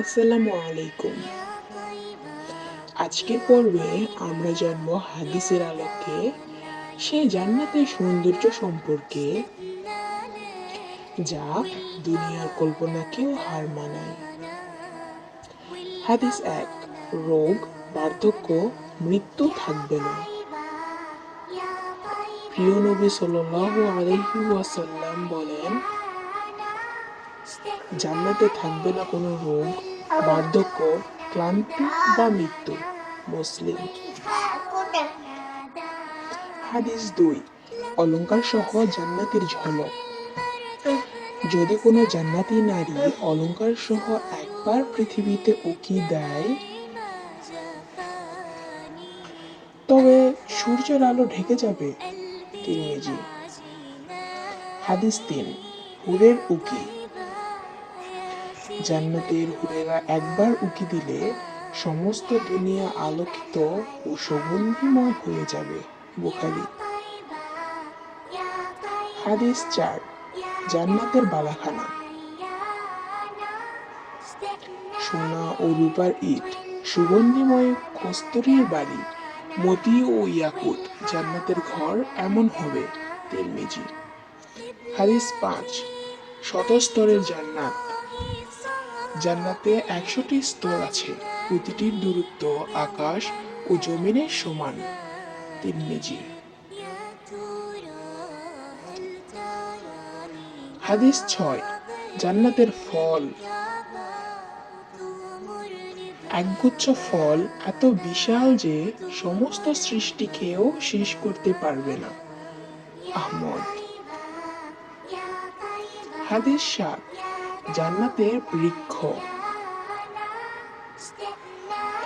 আসসালামু আলাইকুম। আজকের পর্বে আমরা জানব হাদিসের আলোকে সেই জান্নাতের সৌন্দর্য সম্পর্কে, যা দুনিয়ার কল্পনাকেও হার মানায়। হাদিস এক, রোগ, বার্ধক্য, মৃত্যু থাকবে না। প্রিয় নবী সাল্লাল্লাহু আলাইহি ওয়াসাল্লাম বলেন জান্নাতে থাকবে না কোনো রোগ, বার্ধক্য, ক্লান্তি বা মৃত্যু, মুসলিম। হাদিস দুই অলংকার সহ জান্নাতের ঝলক। যদি কোনো জান্নাতি নারী অলংকার সহ একবার পৃথিবীতে উকি দেয়, তবে সূর্যের আলো ঢেকে যাবে তিরমিজি। হাদিস তিন, হুরের উকি। জান্নাতের হুরেরা একবার উকি দিলে সমস্ত দুনিয়া আলোকিত ও সুগন্ধিময় হয়ে যাবে। বুখারি। হাদিস চার, জান্নাতের বালাখানা। সোনা ও রূপার ইট, সুগন্ধিময় কস্তুরীর বাড়ি মতি ও ইয়াকুত, জান্নাতের ঘর এমন হবে, তিরমিজি। হাদিস পাঁচ, শতস্তরের জান্নাত। জান্নাতে একশোটি স্তর আছে। প্রতিটির দূরত্ব আকাশ ও জমিনের সমান। তিরমিজি হাদিস ছয়, জান্নাতের ফল। একগুচ্ছ ফল এত বিশাল যে সমস্ত সৃষ্টিকেও শেষ করতে পারবে না। আহমদ। হাদিস সাত জান্নাতের বৃক্ষ।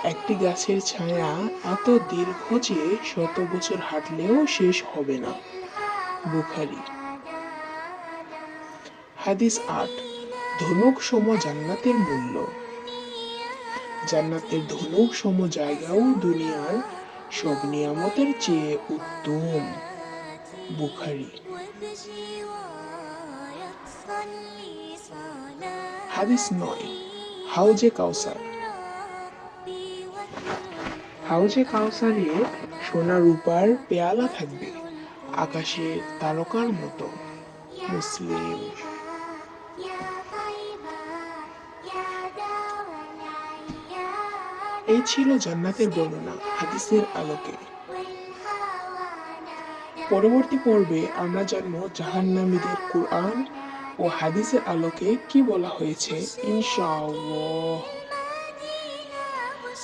একটি গাছের ছায়া এত দীর্ঘ যে শত বছর হাঁটলেও শেষ হবে না। বুখারি। হাদিস আট, ধনুক সম জান্নাতের মূল্য। জান্নাতের ধনুক সম জায়গাও দুনিয়ার সব নিয়ামতের চেয়ে উত্তম। বুখারি। হাদিস নয় হাউজে কাউসার। হাউজে কাউসারে সোনা রূপার পেয়ালা থাকবে আকাশের তারকার মতো। মুসলিম। এই ছিল জান্নাতের বর্ণনা, হাদিসের আলোকে। পরবর্তী পর্বে আমরা জানব জাহান্নামীদের কোরআন ও হাদিসের আলোকে কি বলা হয়েছে? ইনশাআল্লাহ।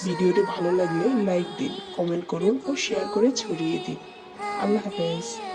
ভিডিওটি ভালো লাগলে লাইক দিন, কমেন্ট করুন ও শেয়ার করে ছড়িয়ে দিন। আল্লাহ হাফেজ।